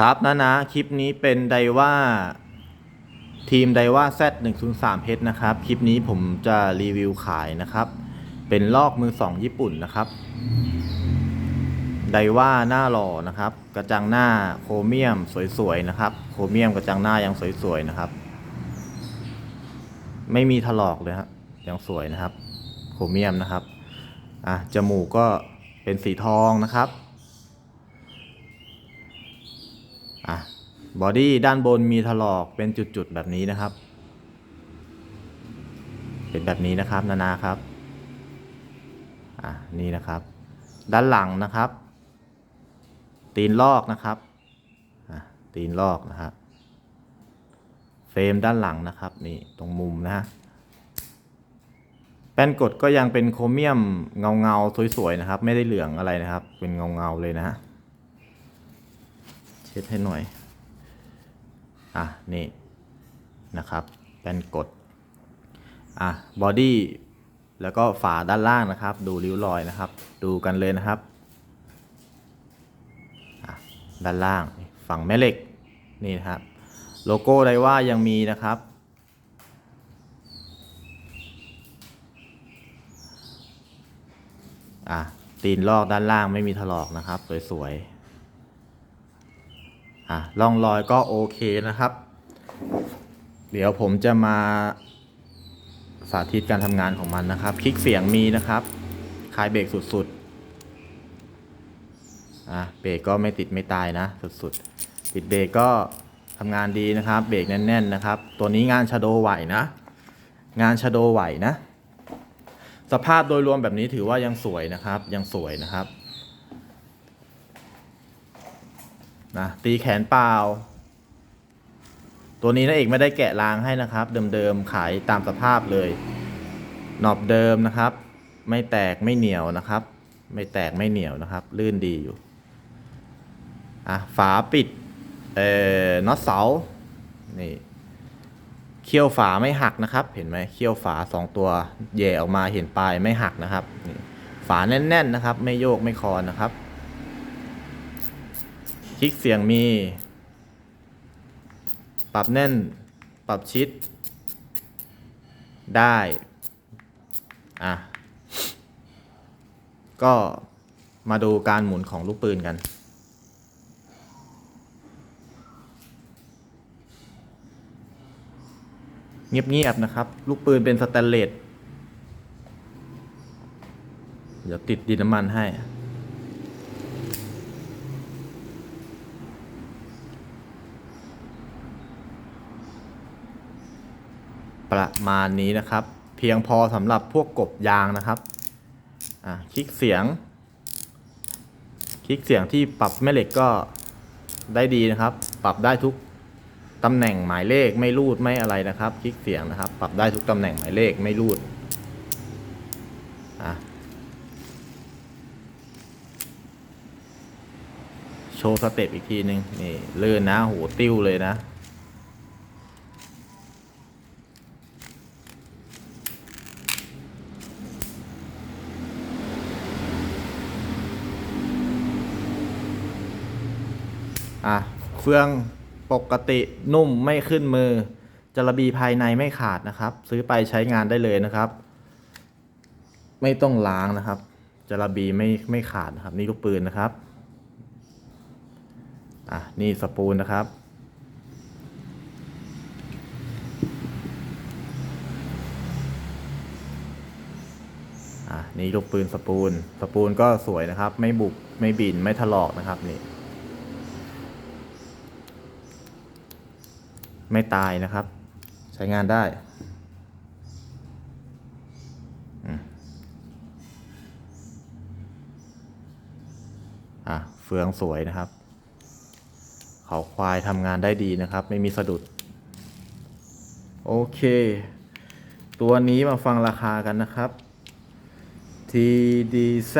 ครับนะนะคลิปนี้เป็นไดว่าทีมไดว่า Z 1 0 3 h นะครับ คลิปนี้ผมจะรีวิวขายนะครับ เป็นลอกมือสองญี่ปุ่นนะครับ ไดว่าหน้าหล่อนะครับ กระจังหน้าโครเมียมสวยๆนะครับ โครเมียมกระจังหน้ายังสวยๆนะครับ ไม่มีถลอกเลยครับยังสวยนะครับ โครเมียมนะครับ อะจมูกก็เป็นสีทองนะครับ อะ บอดี้ด้านบนมีถลอกเป็นจุดๆแบบนี้นะครับ เป็นแบบนี้นะครับนานาครับ อะนี่นะครับ ด้านหลังนะครับ ตีนลอกนะครับอะตีนลอกนะครับเฟรมด้านหลังนะครับนี่ตรงมุมนะฮะแป้นกดก็ยังเป็นโครเมียมเงาเงาสวยๆนะครับ ไม่ได้เหลืองอะไรนะครับ เป็นเงาเงาเลยนะฮะเช็ดให้หน่อย อะนี่นะครับแป้นกดอะบอดี้แล้วก็ฝาด้านล่างนะครับ ดูริ้วรอยนะครับ ดูกันเลยนะครับอะด้านล่างฝั่งแม่เหล็กนี่นะครับ โลโก้ไดว่ายังมีนะครับ อะตีนลอกด้านล่างไม่มีถลอกนะครับ สวยๆ อะร่องรอยก็โอเคนะครับ เดี๋ยวผมจะมาสาธิตการทำงานของมันนะครับ คลิกเสียงมีนะครับคลายเบรกสุดๆอะเบรกก็ไม่ติดไม่ตายนะ สุดๆ ติดเบรกก็ทำงานดีนะครับ เบรกแน่น ๆ นะครับ ตัวนี้งานชาโดไหวนะ งานชาโดไหวนะ สภาพโดยรวมแบบนี้ถือว่ายังสวยนะครับ ยังสวยนะครับ นะตีแขนเปล่า ตัวนี้นะเอกไม่ได้แกะรางให้นะครับ เดิมๆขายตามสภาพเลยหนอบเดิมนะครับ ไม่แตกไม่เหนียวนะครับ ไม่แตกไม่เหนียวนะครับ ลื่นดีอยู่อะฝาปิดเอ่อน็อตเสานี่เขี้ยวฝาไม่หักนะครับ เห็นไหมเขี้ยวฝาสองตัวแย่ออกมาเห็นปลายไม่หักนะครับนี่ฝาแน่นๆนะครับ ไม่โยกไม่คอนนะครับ ลิกเสียงมี ปรับแน่น ปรับชิด ได้ อะ ก็มาดูการหมุนของลูกปืนกัน เงียบๆนะครับ ลูกปืนเป็นสแตนเลส เดี๋ยวติดดินน้ำมันให้ ประมาณนี้นะครับ เพียงพอสำหรับพวกกบยางนะครับอะคลิกเสียง คลิกเสียงที่ปรับแม่เหล็กก็ได้ดีนะครับ ปรับได้ทุกตำแหน่งหมายเลขไม่รูดไม่อะไรนะครับ คลิกเสียงนะครับ ปรับได้ทุกตำแหน่งหมายเลขไม่รูดอะโชว์สเต็ปอีกทีหนึ่งนี่เลื่อนนะโหติ้วเลยนะ อะเฟืองปกตินุ่มไม่ขึ้นมือจระบีภายในไม่ขาดนะครับ ซื้อไปใช้งานได้เลยนะครับ ไม่ต้องล้างนะครับจระบีไม่ไม่ขาดนะครับ นี่ลูกปืนนะครับอะนี่สปูลนะครับอะนี่ลูกปืนสปูลสปูลก็สวยนะครับ ไม่บุบไม่บินไม่ถลอกนะครับนี่ ไม่ตายนะครับ ใช้งานได้อะเฟืองสวยนะครับ เขาควายทำงานได้ดีนะครับ ไม่มีสะดุด โอเค ตัวนี้มาฟังราคากันนะครับ TDZ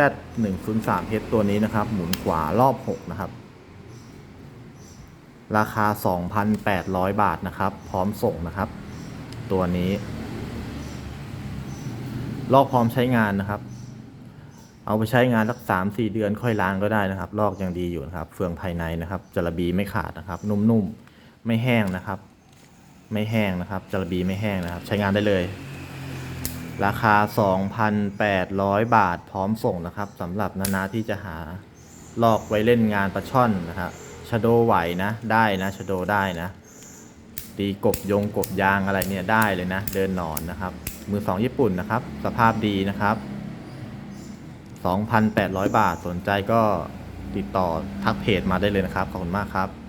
103 h ตัวนี้นะครับ หมุนขวารอบ 6 นะครับ ราคา 2,800 บาทนะครับ พร้อมส่งนะครับ ตัวนี้ ลอกพร้อมใช้งานนะครับ เอาไปใช้งานสักสามสี่เดือนค่อยล้างก็ได้นะครับ ลอกยังดีอยู่นะครับ เฟืองภายในนะครับจระบีไม่ขาดนะครับ นุ่มๆ ไม่แห้งนะครับ ไม่แห้งนะครับจระบีไม่แห้งนะครับ ใช้งานได้เลย ราคา 2,800 บาทพร้อมส่งนะครับสำหรับนานาที่จะหาลอกไว้เล่นงานปลาช่อนนะครับ ชโดไหวนะ ได้นะชโดได้นะ ตีกบยงกบยางอะไรเนี่ยได้เลยนะ เดินหนอนนะครับ มือสองญี่ปุ่นนะครับ สภาพดีนะครับ 2,800 บาทสนใจก็ติดต่อทักเพจมาได้เลยนะครับ ขอบคุณมากครับ